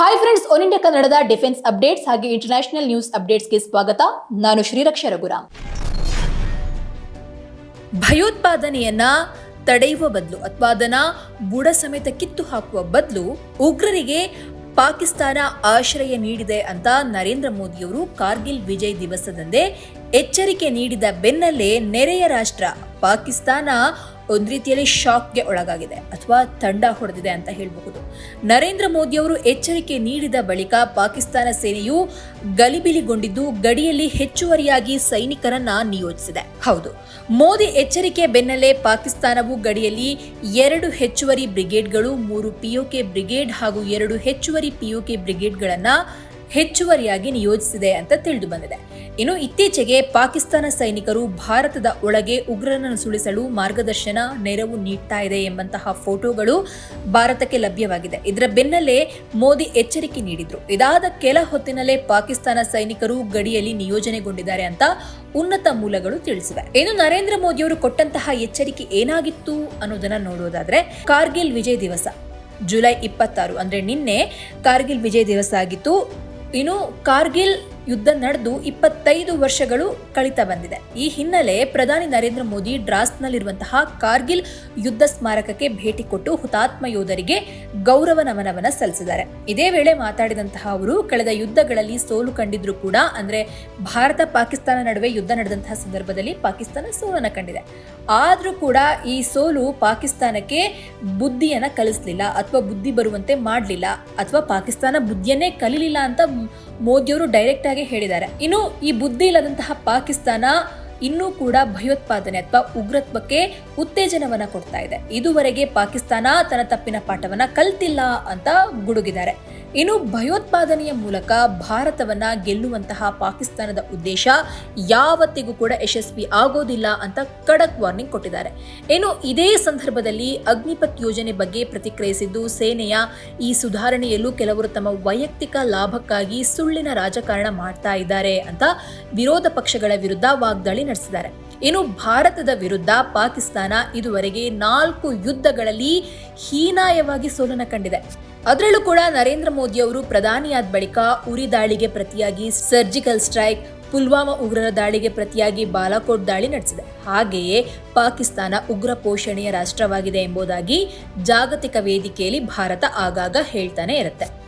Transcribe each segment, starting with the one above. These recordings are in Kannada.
ಹಾಯ್ ಫ್ರೆಂಡ್ಸ್ ಒನ್ ಇಂಡಿಯಾ ಕನ್ನಡದ ಡಿಫೆನ್ಸ್ ಅಪ್ಡೇಟ್ಸ್ ಹಾಗೆ ಇಂಟರ್ನ್ಯಾಷನಲ್ ನ್ಯೂಸ್ ಅಪ್ಡೇಟ್ಸ್ಗೆ ಸ್ವಾಗತ. ನಾನು ಶ್ರೀರಕ್ಷ ರಘುರಾಮ್. ಭಯೋತ್ಪಾದನೆಯನ್ನ ತಡೆಯುವ ಬದಲು ಅಥವಾ ಅದನ್ನ ಬುಡ ಸಮೇತ ಕಿತ್ತು ಹಾಕುವ ಬದಲು ಉಗ್ರರಿಗೆ ಪಾಕಿಸ್ತಾನ ಆಶ್ರಯ ನೀಡಿದೆ ಅಂತ ನರೇಂದ್ರ ಮೋದಿಯವರು ಕಾರ್ಗಿಲ್ ವಿಜಯ್ ದಿವಸದಂದೇ ಎಚ್ಚರಿಕೆ ನೀಡಿದ ಬೆನ್ನಲ್ಲೇ ನೆರೆಯ ರಾಷ್ಟ್ರ ಪಾಕಿಸ್ತಾನ ಒಂದು ರೀತಿಯಲ್ಲಿ ಶಾಕ್ಗೆ ಒಳಗಾಗಿದೆ ಅಥವಾ ತಂಡ ಹೊಡೆದಿದೆ ಅಂತ ಹೇಳಬಹುದು. ನರೇಂದ್ರ ಮೋದಿಯವರು ಎಚ್ಚರಿಕೆ ನೀಡಿದ ಬಳಿಕ ಪಾಕಿಸ್ತಾನ ಸೇನೆಯು ಗಲಿಬಿಲಿಗೊಂಡಿದ್ದು ಗಡಿಯಲ್ಲಿ ಹೆಚ್ಚುವರಿಯಾಗಿ ಸೈನಿಕರನ್ನ ನಿಯೋಜಿಸಿದೆ. ಹೌದು, ಮೋದಿ ಎಚ್ಚರಿಕೆ ಬೆನ್ನಲ್ಲೇ ಪಾಕಿಸ್ತಾನವು ಗಡಿಯಲ್ಲಿ ಎರಡು ಹೆಚ್ಚುವರಿ ಬ್ರಿಗೇಡ್ಗಳು, ಮೂರು ಪಿಒಕೆ ಬ್ರಿಗೇಡ್ ಹಾಗೂ ಎರಡು ಹೆಚ್ಚುವರಿ ಪಿಒಕೆ ಬ್ರಿಗೇಡ್ಗಳನ್ನ ಹೆಚ್ಚುವರಿಯಾಗಿ ನಿಯೋಜಿಸಿದೆ ಅಂತ ತಿಳಿದು ಬಂದಿದೆ. ಇನ್ನು ಇತ್ತೀಚೆಗೆ ಪಾಕಿಸ್ತಾನ ಸೈನಿಕರು ಭಾರತದ ಒಳಗೆ ಉಗ್ರರನ್ನು ಸುಳಿಸಲು ಮಾರ್ಗದರ್ಶನ, ನೆರವು ನೀಡ್ತಾ ಇದೆ ಎಂಬಂತಹ ಫೋಟೋಗಳು ಭಾರತಕ್ಕೆ ಲಭ್ಯವಾಗಿದೆ. ಇದರ ಬೆನ್ನಲ್ಲೇ ಮೋದಿ ಎಚ್ಚರಿಕೆ ನೀಡಿದ್ರು. ಇದಾದ ಕೆಲ ಹೊತ್ತಿನಲ್ಲೇ ಪಾಕಿಸ್ತಾನ ಸೈನಿಕರು ಗಡಿಯಲ್ಲಿ ನಿಯೋಜನೆಗೊಂಡಿದ್ದಾರೆ ಅಂತ ಉನ್ನತ ಮೂಲಗಳು ತಿಳಿಸಿವೆ. ಇನ್ನು ನರೇಂದ್ರ ಮೋದಿಯವರು ಕೊಟ್ಟಂತಹ ಎಚ್ಚರಿಕೆ ಏನಾಗಿತ್ತು ಅನ್ನೋದನ್ನ ನೋಡೋದಾದ್ರೆ, ಕಾರ್ಗಿಲ್ ವಿಜಯ್ ದಿವಸ. ಜುಲೈ ಇಪ್ಪತ್ತಾರು ಅಂದ್ರೆ ನಿನ್ನೆ ಕಾರ್ಗಿಲ್ ವಿಜಯ್ ದಿವಸ ಆಗಿತ್ತು. ಇನ್ನು ಕಾರ್ಗಿಲ್ ಯುದ್ಧ ನಡೆದು ಇಪ್ಪತ್ತೈದು ವರ್ಷಗಳು ಕಳೀತಾ ಬಂದಿದೆ. ಈ ಹಿನ್ನೆಲೆ ಪ್ರಧಾನಿ ನರೇಂದ್ರ ಮೋದಿ ಡ್ರಾಸ್ನಲ್ಲಿರುವಂತಹ ಕಾರ್ಗಿಲ್ ಯುದ್ಧ ಸ್ಮಾರಕಕ್ಕೆ ಭೇಟಿ ಕೊಟ್ಟು ಹುತಾತ್ಮ ಯೋಧರಿಗೆ ಗೌರವ ನಮನವನ್ನ ಸಲ್ಲಿಸಿದ್ದಾರೆ. ಇದೇ ವೇಳೆ ಮಾತಾಡಿದಂತಹ ಅವರು, ಕಳೆದ ಯುದ್ಧಗಳಲ್ಲಿ ಸೋಲು ಕಂಡಿದ್ರು ಕೂಡ ಅಂದ್ರೆ ಭಾರತ ಪಾಕಿಸ್ತಾನ ನಡುವೆ ಯುದ್ಧ ನಡೆದಂತಹ ಸಂದರ್ಭದಲ್ಲಿ ಪಾಕಿಸ್ತಾನ ಸೋಲನ್ನು ಕಂಡಿದೆ. ಆದ್ರೂ ಕೂಡ ಈ ಸೋಲು ಪಾಕಿಸ್ತಾನಕ್ಕೆ ಬುದ್ಧಿಯನ್ನ ಕಲಿಸ್ಲಿಲ್ಲ ಅಥವಾ ಬುದ್ಧಿ ಬರುವಂತೆ ಮಾಡಲಿಲ್ಲ ಅಥವಾ ಪಾಕಿಸ್ತಾನ ಬುದ್ಧಿಯನ್ನೇ ಕಲಿಲಿಲ್ಲ ಅಂತ ಮೋದಿಯವರು ಡೈರೆಕ್ಟ್ ಹೇಳಿದ್ದಾರೆ. ಇನ್ನು ಈ ಬುದ್ಧಿ ಇಲ್ಲದಂತಹ ಪಾಕಿಸ್ತಾನ ಇನ್ನೂ ಕೂಡ ಭಯೋತ್ಪಾದನೆ ಅಥವಾ ಉಗ್ರತ್ವಕ್ಕೆ ಉತ್ತೇಜನವನ್ನ ಕೊಡ್ತಾ ಇದೆ. ಇದುವರೆಗೆ ಪಾಕಿಸ್ತಾನ ತನ್ನ ತಪ್ಪಿನ ಪಾಠವನ್ನ ಕಲ್ತಿಲ್ಲ ಅಂತ ಗುಡುಗಿದ್ದಾರೆ. ಇನ್ನು ಭಯೋತ್ಪಾದನೆಯ ಮೂಲಕ ಭಾರತವನ್ನ ಗೆಲ್ಲುವಂತಹ ಪಾಕಿಸ್ತಾನದ ಉದ್ದೇಶ ಯಾವತ್ತಿಗೂ ಕೂಡ ಯಶಸ್ವಿ ಆಗೋದಿಲ್ಲ ಅಂತ ಖಡಕ್ ವಾರ್ನಿಂಗ್ ಕೊಟ್ಟಿದ್ದಾರೆ. ಇನ್ನು ಇದೇ ಸಂದರ್ಭದಲ್ಲಿ ಅಗ್ನಿಪಥ್ ಯೋಜನೆ ಬಗ್ಗೆ ಪ್ರತಿಕ್ರಿಯಿಸಿದ್ದು ಸೇನೆಯ ಈ ಸುಧಾರಣೆಯಲ್ಲೂ ಕೆಲವರು ತಮ್ಮ ವೈಯಕ್ತಿಕ ಲಾಭಕ್ಕಾಗಿ ಸುಳ್ಳಿನ ರಾಜಕಾರಣ ಮಾಡ್ತಾ ಇದ್ದಾರೆ ಅಂತ ವಿರೋಧ ಪಕ್ಷಗಳ ವಿರುದ್ಧ ವಾಗ್ದಾಳಿ ನಡೆಸಿದ್ದಾರೆ. ಇನ್ನು ಭಾರತದ ವಿರುದ್ಧ ಪಾಕಿಸ್ತಾನ ಇದುವರೆಗೆ ನಾಲ್ಕು ಯುದ್ಧಗಳಲ್ಲಿ ಹೀನಾಯವಾಗಿ ಸೋಲನ ಕಂಡಿದೆ. ಅದರಲ್ಲೂ ಕೂಡ ನರೇಂದ್ರ ಮೋದಿ ಅವರು ಪ್ರಧಾನಿಯಾದ ಬಳಿಕ ಉರಿ ದಾಳಿಗೆ ಪ್ರತಿಯಾಗಿ ಸರ್ಜಿಕಲ್ ಸ್ಟ್ರೈಕ್, ಪುಲ್ವಾಮಾ ಉಗ್ರರ ದಾಳಿಗೆ ಪ್ರತಿಯಾಗಿ ಬಾಲಾಕೋಟ್ ದಾಳಿ ನಡೆಸಿದೆ. ಹಾಗೆಯೇ ಪಾಕಿಸ್ತಾನ ಉಗ್ರ ಪೋಷಣೆಯ ರಾಷ್ಟ್ರವಾಗಿದೆ ಎಂಬುದಾಗಿ ಜಾಗತಿಕ ವೇದಿಕೆಯಲ್ಲಿ ಭಾರತ ಆಗಾಗ ಹೇಳ್ತಾನೆ ಇರುತ್ತೆ.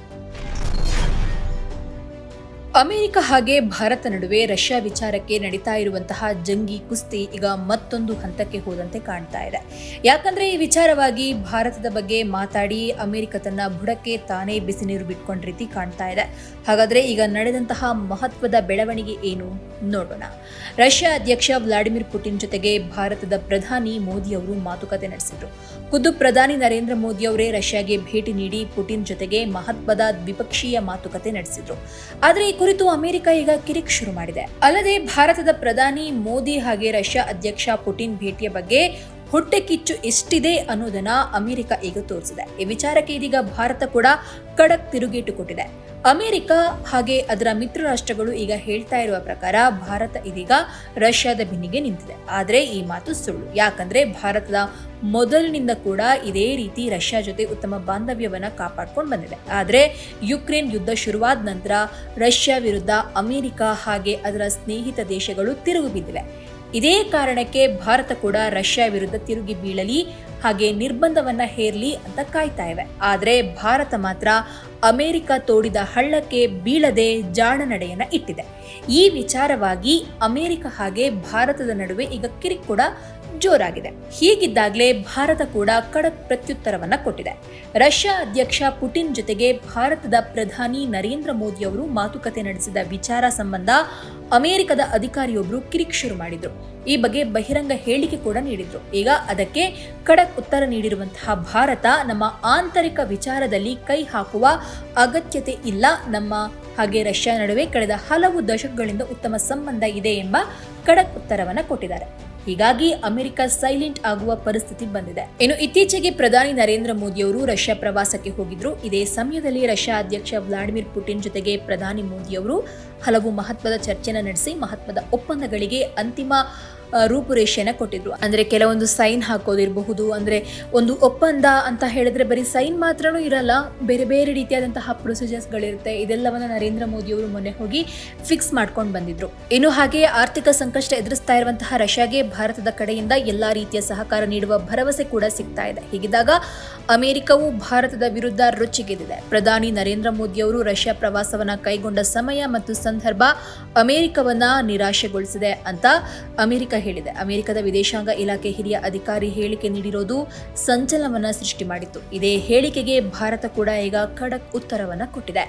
ಅಮೆರಿಕ ಹಾಗೆ ಭಾರತ ನಡುವೆ ರಷ್ಯಾ ವಿಚಾರಕ್ಕೆ ನಡೀತಾ ಇರುವಂತಹ ಜಂಗಿ ಕುಸ್ತಿ ಈಗ ಮತ್ತೊಂದು ಹಂತಕ್ಕೆ ಹೋದಂತೆ ಕಾಣ್ತಾ ಇದೆ. ಯಾಕಂದ್ರೆ ಈ ವಿಚಾರವಾಗಿ ಭಾರತದ ಬಗ್ಗೆ ಮಾತಾಡಿ ಅಮೆರಿಕ ತನ್ನ ಬುಡಕ್ಕೆ ತಾನೇ ಬಿಸಿ ನೀರು ಬಿಟ್ಕೊಂಡ ರೀತಿ ಕಾಣ್ತಾ ಇದೆ. ಹಾಗಾದ್ರೆ ಈಗ ನಡೆದಂತಹ ಮಹತ್ವದ ಬೆಳವಣಿಗೆ ಏನು ನೋಡೋಣ. ರಷ್ಯಾ ಅಧ್ಯಕ್ಷ ವ್ಲಾಡಿಮಿರ್ ಪುಟಿನ್ ಜೊತೆಗೆ ಭಾರತದ ಪ್ರಧಾನಿ ಮೋದಿ ಅವರು ಮಾತುಕತೆ ನಡೆಸಿದ್ರು. ಖುದ್ದು ಪ್ರಧಾನಿ ನರೇಂದ್ರ ಮೋದಿ ಅವರೇ ರಷ್ಯಾಗೆ ಭೇಟಿ ನೀಡಿ ಪುಟಿನ್ ಜೊತೆಗೆ ಮಹತ್ವದ ದ್ವಿಪಕ್ಷೀಯ ಮಾತುಕತೆ ನಡೆಸಿದ್ರು. ಆದರೆ ಕುರಿತು ಅಮೆರಿಕ ಈಗ ಕಿರಿಕ್ ಶುರು ಮಾಡಿದೆ. ಅಲ್ಲದೆ ಭಾರತದ ಪ್ರಧಾನಿ ಮೋದಿ ಹಾಗೆ ರಷ್ಯಾ ಅಧ್ಯಕ್ಷ ಪುಟಿನ್ ಭೇಟಿಯ ಬಗ್ಗೆ ಹೊಟ್ಟೆ ಕಿಚ್ಚು ಎಷ್ಟಿದೆ ಅನ್ನೋದನ್ನ ಅಮೆರಿಕ ಈಗ ತೋರಿಸಿದೆ. ಈ ವಿಚಾರಕ್ಕೆ ಇದೀಗ ಭಾರತ ಕೂಡ ಖಡಕ್ ತಿರುಗೇಟು ಕೊಟ್ಟಿದೆ. ಅಮೆರಿಕ ಹಾಗೆ ಅದರ ಮಿತ್ರ ರಾಷ್ಟ್ರಗಳು ಈಗ ಹೇಳ್ತಾ ಇರುವ ಪ್ರಕಾರ ಭಾರತ ಇದೀಗ ರಷ್ಯಾದ ಬಿನ್ನಿಗೆ ನಿಂತಿದೆ. ಆದರೆ ಈ ಮಾತು ಸುಳ್ಳು. ಯಾಕಂದ್ರೆ ಭಾರತದ ಮೊದಲಿನಿಂದ ಕೂಡ ಇದೇ ರೀತಿ ರಷ್ಯಾ ಜೊತೆ ಉತ್ತಮ ಬಾಂಧವ್ಯವನ್ನು ಕಾಪಾಡ್ಕೊಂಡು ಬಂದಿದೆ. ಆದರೆ ಯುಕ್ರೇನ್ ಯುದ್ಧ ಶುರುವಾದ ನಂತರ ರಷ್ಯಾ ವಿರುದ್ಧ ಅಮೆರಿಕ ಹಾಗೆ ಅದರ ಸ್ನೇಹಿತ ದೇಶಗಳು ತಿರುಗಿ ಬಿದ್ದಿವೆ. ಇದೇ ಕಾರಣಕ್ಕೆ ಭಾರತ ಕೂಡ ರಷ್ಯಾ ವಿರುದ್ಧ ತಿರುಗಿ ಬೀಳಲಿ, ಹಾಗೆ ನಿರ್ಬಂಧವನ್ನ ಹೇರ್ಲಿ ಅಂತ ಕಾಯ್ತಾ ಇವೆ. ಆದರೆ ಭಾರತ ಮಾತ್ರ ಅಮೆರಿಕ ತೋಡಿದ ಹಳ್ಳಕ್ಕೆ ಬೀಳದೆ ಜಾಣ ನಡೆಯನ್ನ ಇಟ್ಟಿದೆ. ಈ ವಿಚಾರವಾಗಿ ಅಮೆರಿಕ ಹಾಗೆ ಭಾರತದ ನಡುವೆ ಈಗ ಕಿರಿಕ್ ಕೂಡ ಜೋರಾಗಿದೆ. ಹೀಗಿದ್ದಾಗಲೇ ಭಾರತ ಕೂಡ ಕಡಕ್ ಪ್ರತ್ಯುತ್ತರವನ್ನ ಕೊಟ್ಟಿದೆ. ರಷ್ಯಾ ಅಧ್ಯಕ್ಷ ಪುಟಿನ್ ಜೊತೆಗೆ ಭಾರತದ ಪ್ರಧಾನಿ ನರೇಂದ್ರ ಮೋದಿ ಅವರು ಮಾತುಕತೆ ನಡೆಸಿದ ವಿಚಾರ ಸಂಬಂಧ ಅಮೆರಿಕದ ಅಧಿಕಾರಿಯೊಬ್ಬರು ಕಿರಿಕ್ ಶುರು ಮಾಡಿದ್ರು. ಈ ಬಗ್ಗೆ ಬಹಿರಂಗ ಹೇಳಿಕೆ ಕೂಡ ನೀಡಿದ್ರು. ಈಗ ಅದಕ್ಕೆ ಖಡಕ್ ಉತ್ತರ ನೀಡಿರುವಂತಹ ಭಾರತ ನಮ್ಮ ಆಂತರಿಕ ವಿಚಾರದಲ್ಲಿ ಕೈ ಹಾಕುವ ಅಗತ್ಯತೆ ಇಲ್ಲ. ನಮ್ಮ ಹಾಗೆ ರಷ್ಯಾ ನಡುವೆ ಕಳೆದ ಹಲವು ದಶಕಗಳಿಂದ ಉತ್ತಮ ಸಂಬಂಧ ಇದೆ ಎಂಬ ಖಡಕ್ ಉತ್ತರವನ್ನು ಕೊಟ್ಟಿದ್ದಾರೆ. ಹೀಗಾಗಿ ಅಮೆರಿಕ ಸೈಲೆಂಟ್ ಆಗುವ ಪರಿಸ್ಥಿತಿ ಬಂದಿದೆ. ಇನ್ನು ಇತ್ತೀಚೆಗೆ ಪ್ರಧಾನಿ ನರೇಂದ್ರ ಮೋದಿ ಅವರು ರಷ್ಯಾ ಪ್ರವಾಸಕ್ಕೆ ಹೋಗಿದ್ರು. ಇದೇ ಸಮಯದಲ್ಲಿ ರಷ್ಯಾ ಅಧ್ಯಕ್ಷ ವ್ಲಾಡಿಮಿರ್ ಪುಟಿನ್ ಜೊತೆಗೆ ಪ್ರಧಾನಿ ಮೋದಿ ಅವರು ಹಲವು ಮಹತ್ವದ ಚರ್ಚೆನ ನಡೆಸಿ ಮಹತ್ವದ ಒಪ್ಪಂದಗಳಿಗೆ ಅಂತಿಮ ಆ, ರೂಪುರೇಷೆನ ಕೊಟ್ಟಿದ್ರು. ಅಂದ್ರೆ ಕೆಲವೊಂದು ಸೈನ್ ಹಾಕೋದಿರಬಹುದು ಅಂದ್ರೆ ಒಂದು ಒಪ್ಪಂದ ಅಂತ ಹೇಳಿದ್ರೆ ಬರೀ ಸೈನ್ ಮಾತ್ರನೂ ಇರಲ್ಲ ಬೇರೆ ಬೇರೆ ರೀತಿಯಾದಂತಹ ಪ್ರೊಸೀಜರ್ಸ್ಗಳಿರುತ್ತೆ ಇದೆಲ್ಲವನ್ನ ನರೇಂದ್ರ ಮೋದಿ ಅವರು ಮೊನ್ನೆ ಹೋಗಿ ಫಿಕ್ಸ್ ಮಾಡ್ಕೊಂಡು ಬಂದಿದ್ರು. ಇನ್ನು ಹಾಗೆ ಆರ್ಥಿಕ ಸಂಕಷ್ಟ ಎದುರಿಸ್ತಾ ಇರುವಂತಹ ರಷ್ಯಾಗೆ ಭಾರತದ ಕಡೆಯಿಂದ ಎಲ್ಲಾ ರೀತಿಯ ಸಹಕಾರ ನೀಡುವ ಭರವಸೆ ಕೂಡ ಸಿಗ್ತಾ ಇದೆ. ಹೀಗಿದ್ದಾಗ ಅಮೆರಿಕವು ಭಾರತದ ವಿರುದ್ಧ ರೊಚ್ಚಿಗೆದಿದೆ ಪ್ರಧಾನಿ ನರೇಂದ್ರ ಮೋದಿ ಅವರು ರಷ್ಯಾ ಪ್ರವಾಸವನ್ನ ಕೈಗೊಂಡ ಸಮಯ ಮತ್ತು ಸಂದರ್ಭ ಅಮೆರಿಕವನ್ನ ನಿರಾಶೆಗೊಳಿಸಿದೆ ಅಂತ ಅಮೆರಿಕ ಹೇಳಿದೆ. ಅಮೆರಿಕದ ವಿದೇಶಾಂಗ ಇಲಾಖೆ ಹಿರಿಯ ಅಧಿಕಾರಿ ಹೇಳಿಕೆ ನೀಡಿರೋದು ಸಂಚಲನವನ್ನ ಸೃಷ್ಟಿ ಮಾಡಿತ್ತು. ಇದೇ ಹೇಳಿಕೆಗೆ ಭಾರತ ಕೂಡ ಈಗ ಖಡಕ್ ಉತ್ತರವನ್ನ ಕೊಟ್ಟಿದೆ.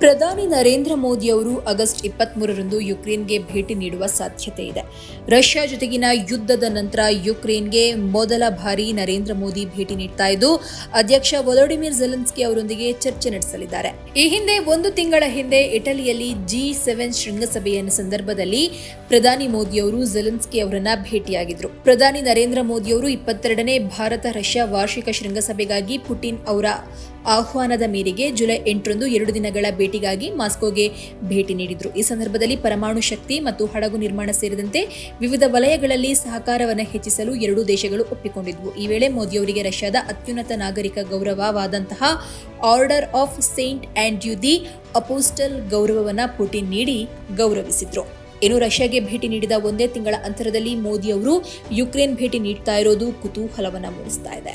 ಪ್ರಧಾನಿ ನರೇಂದ್ರ ಮೋದಿ ಅವರು ಆಗಸ್ಟ್ ಇಪ್ಪತ್ಮೂರರಂದು ಯುಕ್ರೇನ್ಗೆ ಭೇಟಿ ನೀಡುವ ಸಾಧ್ಯತೆ ಇದೆ. ರಷ್ಯಾ ಜೊತೆಗಿನ ಯುದ್ಧದ ನಂತರ ಯುಕ್ರೇನ್ಗೆ ಮೊದಲ ಬಾರಿ ನರೇಂದ್ರ ಮೋದಿ ಭೇಟಿ ನೀಡ್ತಾ ಇದ್ದು, ಅಧ್ಯಕ್ಷ ವೊಲೋಡಿಮಿರ್ ಜೆಲೆನ್ಸ್ಕಿ ಅವರೊಂದಿಗೆ ಚರ್ಚೆ ನಡೆಸಲಿದ್ದಾರೆ. ಈ ಹಿಂದೆ ಒಂದು ತಿಂಗಳ ಹಿಂದೆ ಇಟಲಿಯಲ್ಲಿ ಜಿ ಸೆವೆನ್ ಶೃಂಗಸಭೆಯ ಸಂದರ್ಭದಲ್ಲಿ ಪ್ರಧಾನಿ ಮೋದಿ ಅವರು ಜೆಲೆನ್ಸ್ಕಿ ಅವರನ್ನ ಭೇಟಿಯಾಗಿದ್ರು. ಪ್ರಧಾನಿ ನರೇಂದ್ರ ಮೋದಿ ಅವರು ಇಪ್ಪತ್ತೆರಡನೇ ಭಾರತ ರಷ್ಯಾ ವಾರ್ಷಿಕ ಶೃಂಗಸಭೆಗಾಗಿ ಪುಟಿನ್ ಅವರ ಆಹ್ವಾನದ ಮೇರೆಗೆ ಜುಲೈ ಎಂಟರಂದು ಎರಡು ದಿನಗಳ ಭೇಟಿಗಾಗಿ ಮಾಸ್ಕೋಗೆ ಭೇಟಿ ನೀಡಿದರು. ಈ ಸಂದರ್ಭದಲ್ಲಿ ಪರಮಾಣು ಶಕ್ತಿ ಮತ್ತು ಹಡಗು ನಿರ್ಮಾಣ ಸೇರಿದಂತೆ ವಿವಿಧ ವಲಯಗಳಲ್ಲಿ ಸಹಕಾರವನ್ನು ಹೆಚ್ಚಿಸಲು ಎರಡೂ ದೇಶಗಳು ಒಪ್ಪಿಕೊಂಡಿದ್ವು. ಈ ವೇಳೆ ಮೋದಿಯವರಿಗೆ ರಷ್ಯಾದ ಅತ್ಯುನ್ನತ ನಾಗರಿಕ ಗೌರವವಾದಂತಹ order of Saint Andrew the apostle ಗೌರವವನ್ನು ಪುಟಿನ್ ನೀಡಿ ಗೌರವಿಸಿದ್ರು. ಇನ್ನು ರಷ್ಯಾಗೆ ಭೇಟಿ ನೀಡಿದ ಒಂದೇ ತಿಂಗಳ ಅಂತರದಲ್ಲಿ ಮೋದಿ ಅವರು ಯುಕ್ರೇನ್ ಭೇಟಿ ನೀಡ್ತಾ ಇರೋದು ಕುತೂಹಲವನ್ನು ಮೂಡಿಸ್ತಾ ಇದೆ.